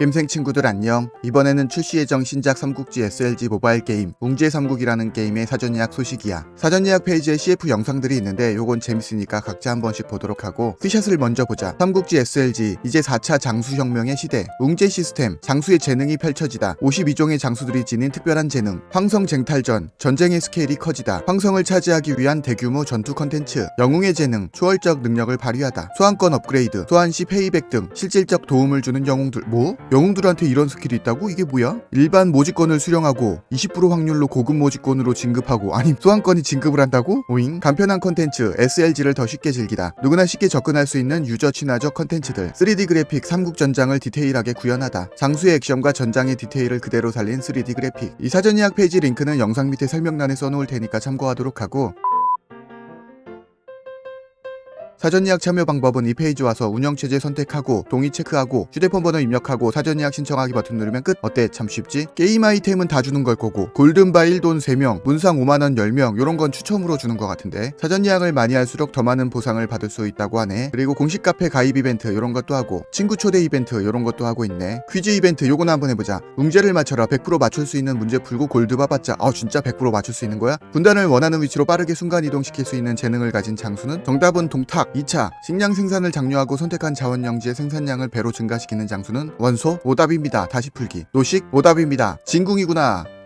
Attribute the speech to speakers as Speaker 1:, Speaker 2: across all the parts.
Speaker 1: 겜생 친구들 안녕. 이번에는 출시 예정 신작 삼국지 SLG 모바일 게임 웅제 삼국이라는 게임의 사전 예약 소식이야. 사전 예약 페이지에 CF 영상들이 있는데 요건 재밌으니까 각자 한 번씩 보도록 하고 스샷을 먼저 보자. 삼국지 SLG 이제 4차 장수 혁명의 시대. 웅제 시스템 장수의 재능이 펼쳐지다. 52종의 장수들이 지닌 특별한 재능. 황성 쟁탈전 전쟁의 스케일이 커지다. 황성을 차지하기 위한 대규모 전투 컨텐츠. 영웅의 재능 초월적 능력을 발휘하다. 소환권 업그레이드. 소환 시 페이백 등 실질적 도움을 주는 영웅들. 뭐? 영웅들한테 이런 스킬이 있다고? 이게 뭐야? 일반 모집권을 수령하고 20% 확률로 고급 모집권으로 진급하고 아니 소환권이 진급을 한다고? 오잉 간편한 컨텐츠 SLG를 더 쉽게 즐기다 누구나 쉽게 접근할 수 있는 유저 친화적 컨텐츠들 3D 그래픽 삼국 전장을 디테일하게 구현하다 장수의 액션과 전장의 디테일을 그대로 살린 3D 그래픽 이 사전 예약 페이지 링크는 영상 밑에 설명란에 써놓을 테니까 참고하도록 하고 사전 예약 참여 방법은 이 페이지 와서 운영 체제 선택하고 동의 체크하고 휴대폰 번호 입력하고 사전 예약 신청하기 버튼 누르면 끝. 어때? 참 쉽지? 게임 아이템은 다 주는 걸 거고 골든바일 돈 3명, 문상 5만 원 10명 요런 건 추첨으로 주는 것 같은데 사전 예약을 많이 할수록 더 많은 보상을 받을 수 있다고 하네. 그리고 공식 카페 가입 이벤트 요런 것도 하고 친구 초대 이벤트 요런 것도 하고 있네. 퀴즈 이벤트 요거나 한번 해보자. 웅제를 맞춰라 100% 맞출 수 있는 문제 풀고 골드 받았자 아 진짜 100% 맞출 수 있는 거야? 군단을 원하는 위치로 빠르게 순간 이동시킬 수 있는 재능을 가진 장수는 정답은 동탁 2차 식량 생산을 장려하고 선택한 자원영지의 생산량을 배로 증가시키는 장수는 원소 오답입니다. 다시 풀기. 노식 오답입니다. 진궁이구나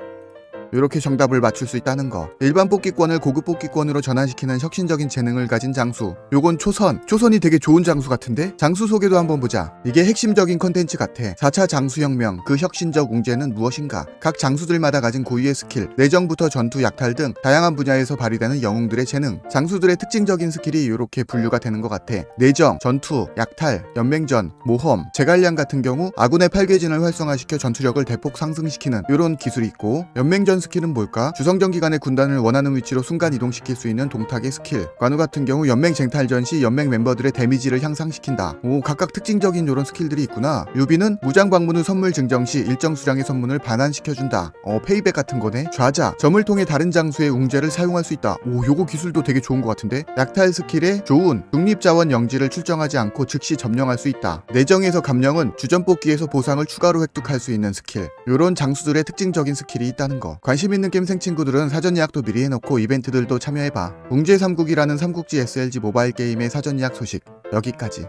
Speaker 1: 이렇게 정답을 맞출 수 있다는 거. 일반 뽑기권을 고급 뽑기권으로 전환시키는 혁신적인 재능을 가진 장수. 요건 초선. 초선이 되게 좋은 장수 같은데? 장수 소개도 한번 보자. 이게 핵심적인 컨텐츠 같아. 4차 장수혁명. 그 혁신적 웅제는 무엇인가? 각 장수들마다 가진 고유의 스킬, 내정부터 전투, 약탈 등 다양한 분야에서 발휘되는 영웅들의 재능. 장수들의 특징적인 스킬이 이렇게 분류가 되는 것 같아. 내정, 전투, 약탈, 연맹전, 모험, 제갈량 같은 경우 아군의 팔괘진을 활성화시켜 전투력을 대폭 상승시키는 이런 기술이 있고 연맹전 스킬은 뭘까? 주성전 기간의 군단을 원하는 위치로 순간 이동시킬 수 있는 동탁의 스킬. 관우 같은 경우 연맹 쟁탈전 시 연맹 멤버들의 데미지를 향상시킨다. 오, 각각 특징적인 이런 스킬들이 있구나. 유비는 무장 방문 후 선물 증정 시 일정 수량의 선물을 반환시켜준다. 어, 페이백 같은 거네. 좌자, 점을 통해 다른 장수의 웅제를 사용할 수 있다. 오, 요거 기술도 되게 좋은 것 같은데? 약탈 스킬에 좋은 독립자원 영지를 출정하지 않고 즉시 점령할 수 있다. 내정에서 감령은 주전 뽑기에서 보상을 추가로 획득할 수 있는 스킬. 요런 장수들의 특징적인 스킬이 있다는 거. 관심 있는 겜생 친구들은 사전 예약도 미리 해놓고 이벤트들도 참여해봐. 웅제 삼국이라는 삼국지 SLG 모바일 게임의 사전 예약 소식 여기까지.